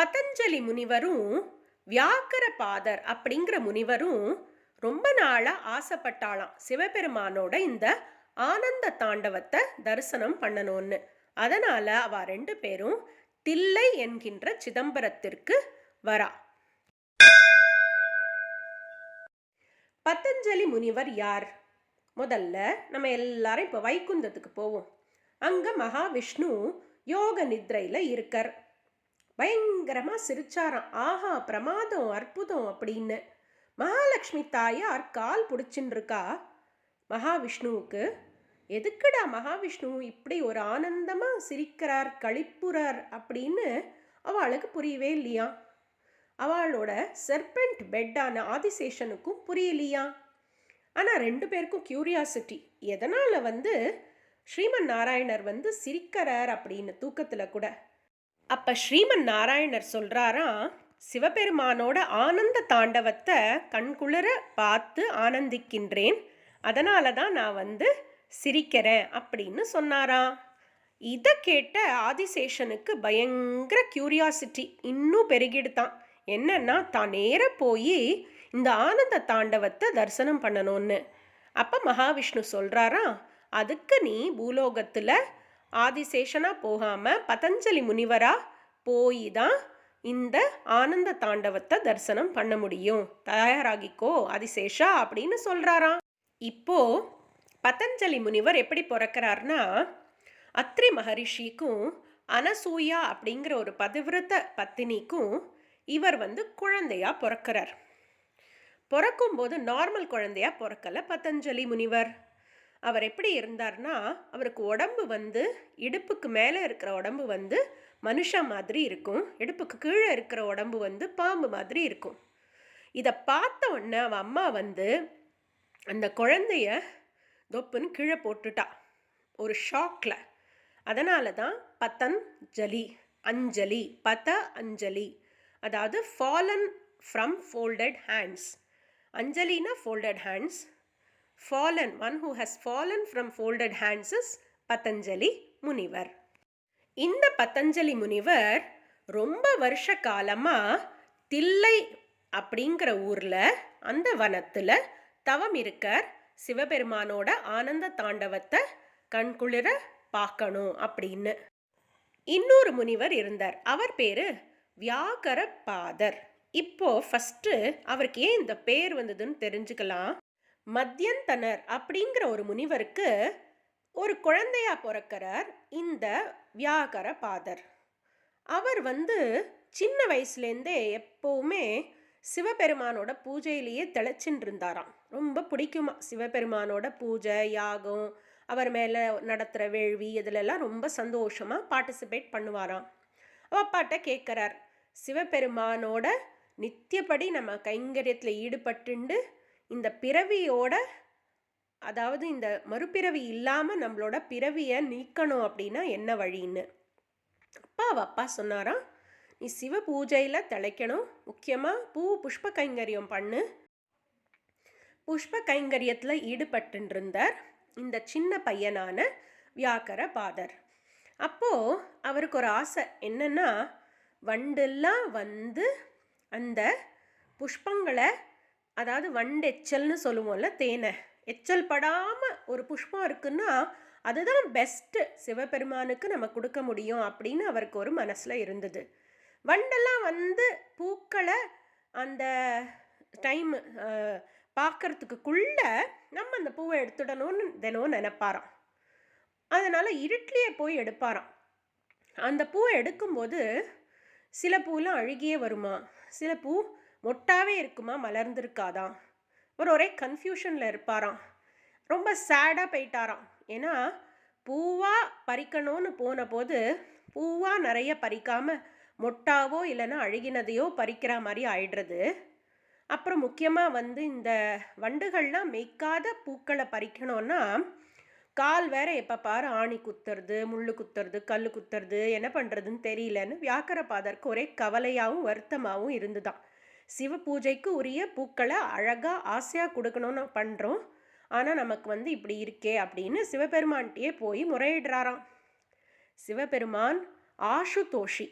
பதஞ்சலி முனிவரும் வியாக்கரபாதர் அப்படிங்கிற முனிவரும் ரொம்ப நாளாக ஆசைப்பட்டாளாம் சிவபெருமானோட இந்த ஆனந்த தாண்டவத்தை தரிசனம் பண்ணணும்னு. அதனால் அவ ரெண்டு பேரும் தில்லை என்கின்ற சிதம்பரத்திற்கு வரா. பதஞ்சலி முனிவர் யார்? முதல்ல நம்ம எல்லாரும் இப்போ வைகுந்தத்துக்கு போவோம். அங்கே மகாவிஷ்ணு யோக நித்ரையில் இருக்கார். பயங்கரமா சிரிச்சாராம். ஆஹா பிரமாதம் அற்புதம் அப்படின்னு. மகாலட்சுமி தாயார் கால் பிடிச்சின்னு இருக்கா மகாவிஷ்ணுவுக்கு. எதுக்குடா மகாவிஷ்ணு? இப்படி ஒரு ஆனந்தமா சிரிக்கிறார் கழிப்புறார் அப்படின்னு அவளுக்கு புரியவே இல்லையா? அவளோட செர்பெண்ட் பெட்டான ஆதிசேஷனுக்கும் புரியலையா? ஆனால் ரெண்டு பேருக்கும் கியூரியாசிட்டி எதனால் வந்து ஸ்ரீமன் நாராயணர் வந்து சிரிக்கிறார் அப்படின்னு தூக்கத்தில் கூட. அப்போ ஸ்ரீமன் நாராயணர் சொல்கிறாராம் சிவபெருமானோட ஆனந்த தாண்டவத்தை கண்குளிர பார்த்து ஆனந்திக்கின்றேன். அதனால தான் நான் வந்து சிரிக்கிறேன் அப்படின்னு சொன்னாராம் இதை கேட்ட ஆதிசேஷனுக்கு பயங்கர கியூரியாசிட்டி இன்னும் பெருகிடுதான். என்னன்னா தான் நேர போய் இந்த ஆனந்த தாண்டவத்தை தரிசனம் பண்ணணும்னு. அப்போ மகாவிஷ்ணு சொல்கிறாரா அதுக்கு நீ பூலோகத்தில் ஆதிசேஷனா போகாமல் பதஞ்சலி முனிவராக போய் தான் இந்த ஆனந்த தாண்டவத்தை தரிசனம் பண்ண முடியும். தயாராகிக்கோ ஆதிசேஷா அப்படின்னு சொல்கிறாராம் இப்போ பதஞ்சலி முனிவர் எப்படி பிறக்கிறார்னா அத்ரி மகரிஷிக்கும் அனசூயா அப்படிங்கிற ஒரு பதிவிரத பத்தினிக்கும் இவர் வந்து குழந்தையாக பிறக்கிறார். பிறக்கும்போது நார்மல் குழந்தையா பிறக்கல பதஞ்சலி முனிவர். அவர் எப்படி இருந்தார்னா அவருக்கு உடம்பு வந்து இடுப்புக்கு மேலே இருக்கிற உடம்பு வந்து மனுஷன் மாதிரி இருக்கும். இடுப்புக்கு கீழே இருக்கிற உடம்பு வந்து பாம்பு மாதிரி இருக்கும். இதை பார்த்த உடனே அவன் அம்மா வந்து அந்த குழந்தைய தொப்புன்னு கீழே போட்டுட்டா. ஒரு ஷாக்ல. அதனால தான் பத்தஞ்சலி அஞ்சலி பத அஞ்சலி. அதாவது fallen from folded hands அஞ்சலினா folded hands fallen one who has fallen from folded hands is Patanjali முனிவர் இந்த பதஞ்சலி முனிவர் ரொம்ப வருஷ காலமாக தில்லை அப்படிங்கிற ஊரில் அந்த வனத்தில் தவம் இருக்கார். சிவபெருமானோட ஆனந்த தாண்டவத்தை கண்குளிர பார்க்கணும் அப்படின்னு. இன்னொரு முனிவர் இருந்தார். அவர் பேரு வியாகரபாதர். இப்போ ஃபஸ்ட்டு அவருக்கு ஏன் இந்த பேர் வந்ததுன்னு தெரிஞ்சுக்கலாம். மத்தியந்தனர் அப்படிங்கிற ஒரு முனிவருக்கு ஒரு குழந்தையா பிறக்கிறார் இந்த வியாகர பாதர். அவர் வந்து சின்ன வயசுலேருந்தே எப்போவுமே சிவபெருமானோட பூஜையிலேயே திளைச்சின்னு இருந்தாராம் ரொம்ப பிடிக்குமா சிவபெருமானோட பூஜை யாகம் அவர் மேலே நடத்துகிற வேள்வி இதிலெல்லாம் ரொம்ப சந்தோஷமாக பார்ட்டிசிபேட் பண்ணுவாராம். அப்பாட்ட கேட்குறார் சிவபெருமானோட நித்தியப்படி நம்ம கைங்கரியத்தில் ஈடுபட்டுண்டு இந்த பிறவியோட அதாவது இந்த மறுபிறவி இல்லாமல் நம்மளோட பிறவியை நீக்கணும் அப்படின்னா என்ன வழின்னு? அப்பா அப்பா சொன்னாராம் நீ சிவ பூஜையில் திளைக்கணும். முக்கியமாக பூ புஷ்ப கைங்கரியம் பண்ணு. புஷ்ப கைங்கரியத்தில் ஈடுபட்டுருந்தார் இந்த சின்ன பையனான வியாக்கர பாதர். அப்போது அவருக்கு ஒரு ஆசை. என்னென்னா வண்டெல்லாம் வந்து அந்த புஷ்பங்களை அதாவது வண்டு எச்சல்னு சொல்லுவோம்ல தேனை. எச்சல் படாமல் ஒரு புஷ்பம் இருக்குன்னா அதுதான் பெஸ்ட்டு சிவபெருமானுக்கு நம்ம கொடுக்க முடியும் அப்படின்னு அவருக்கு ஒரு மனசில் இருந்தது. வண்டெல்லாம் வந்து பூக்களை அந்த டைம் பார்க்கறதுக்குள்ள நம்ம அந்த பூவை எடுத்துடணும்னு தினம் நினைப்பாராம். அதனால் இருட்டிலேயே போய் எடுப்பாராம். அந்த பூவை எடுக்கும்போது சில பூலாம் அழுகியே வருமா? சில பூ மொட்டாவே இருக்குமா? மலர்ந்திருக்காதான். ஒரு ஒரே கன்ஃபியூஷனில் இருப்பாராம். ரொம்ப சேடாக போயிட்டாராம். ஏன்னா பூவாக பறிக்கணும்னு போன போது பூவாக நிறைய பறிக்காமல் மொட்டாவோ இல்லைன்னா அழுகினதையோ பறிக்கிற மாதிரி ஆயிடுறது. அப்புறம் முக்கியமாக வந்து இந்த வண்டுகள்லாம் மெய்க்காத பூக்களை பறிக்கணும்னா கால் வேற எப்போ பாரு ஆணி குத்துறது முள்ளு குத்துறது கல் குத்துறது என்ன பண்ணுறதுன்னு தெரியலன்னு வியாக்கர பாதருக்கு ஒரே கவலையாகவும் வருத்தமாகவும் இருந்துதான். சிவ பூஜைக்கு உரிய பூக்களை அழகாக ஆசையாக கொடுக்கணும்னு பண்ணுறோம் ஆனால் நமக்கு வந்து இப்படி இருக்கே அப்படின்னு சிவபெருமான்கிட்டயே போய் முறையிடுறாராம். சிவபெருமான் ஆஷுதோஷி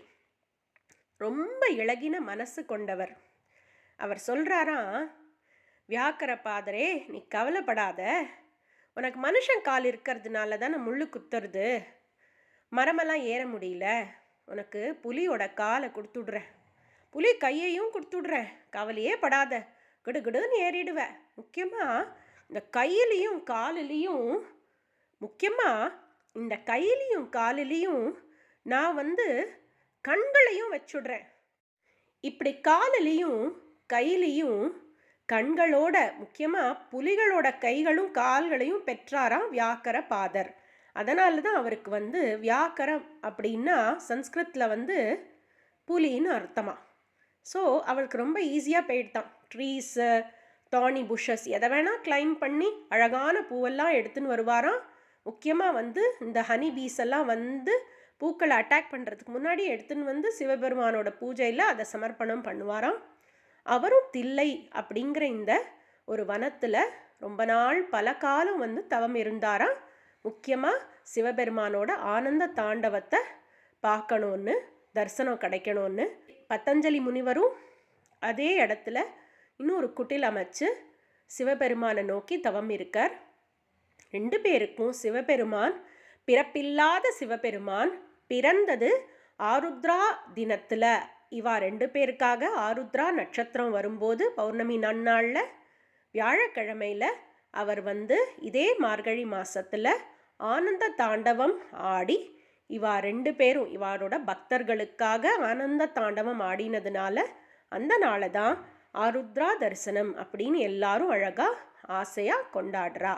ரொம்ப இளகின மனசு கொண்டவர். அவர் சொல்கிறாராம் வியாக்கர பாதரே நீ கவலைப்படாத. உனக்கு மனுஷன் கால் இருக்கிறதுனால தானே முள்ளு குத்துறது. மரமெல்லாம் ஏற முடியல. உனக்கு புலியோட காலை கொடுத்துடுறேன். புலி கையையும் கொடுத்துடுறேன். கவலையே படாத. கிடுகிடுன்னு ஏறிடுவேன் முக்கியமாக இந்த கையிலையும் காலிலையும் முக்கியமாக இந்த கையிலையும் காலிலையும் நான் வந்து கண்களையும் வச்சுடுறேன். இப்படி காலிலையும் கையிலையும் கண்களோட முக்கியமாக புலிகளோட கைகளும் கால்களையும் பெற்றாராம் வியாக்கர பாதர். அதனால தான் அவருக்கு வந்து வியாக்கரம் அப்படின்னா சன்ஸ்கிருத்தில் வந்து புலின்னு அர்த்தமாக ஸோ அவளுக்கு ரொம்ப ஈஸியாக போயிட்டான் ட்ரீஸு தாணி புஷஸ் எதை வேணால் கிளைம் பண்ணி அழகான பூவெல்லாம் எடுத்துன்னு வருவாராம். முக்கியமாக வந்து இந்த ஹனி பீஸ் எல்லாம் வந்து பூக்களை அட்டாக் பண்ணுறதுக்கு முன்னாடி எடுத்துன்னு வந்து சிவபெருமானோட பூஜையில் அதை சமர்ப்பணம் பண்ணுவாராம். அவரும் தில்லை அப்படிங்கிற இந்த ஒரு வனத்தில் ரொம்ப நாள் பல காலம் வந்து தவம் இருந்தாராம். முக்கியமாக சிவபெருமானோட ஆனந்த தாண்டவத்தை பார்க்கணுன்னு தரிசனம் கிடைக்கணும்னு. பத்தஞ்சலி முனிவரும் அதே இடத்துல இன்னொரு குட்டில் அமைச்சு சிவபெருமானை நோக்கி தவம் இருக்கார். ரெண்டு பேருக்கும் சிவபெருமான் பிறப்பில்லாத சிவபெருமான் பிறந்தது ஆருத்ரா தினத்தில். இவா ரெண்டு பேருக்காக ஆருத்ரா நட்சத்திரம் வரும்போது பௌர்ணமி நன்னாளில் வியாழக்கிழமையில் அவர் வந்து இதே மார்கழி மாதத்தில் ஆனந்த தாண்டவம் ஆடி இவா ரெண்டு பேரும் இவாரோட பக்தர்களுக்காக ஆனந்த தாண்டவம் ஆடினதுனால அந்த நாளை தான் ஆருத்ரா தரிசனம் அப்படின்னு எல்லாரும் அழகா ஆசையாக கொண்டாடுறா.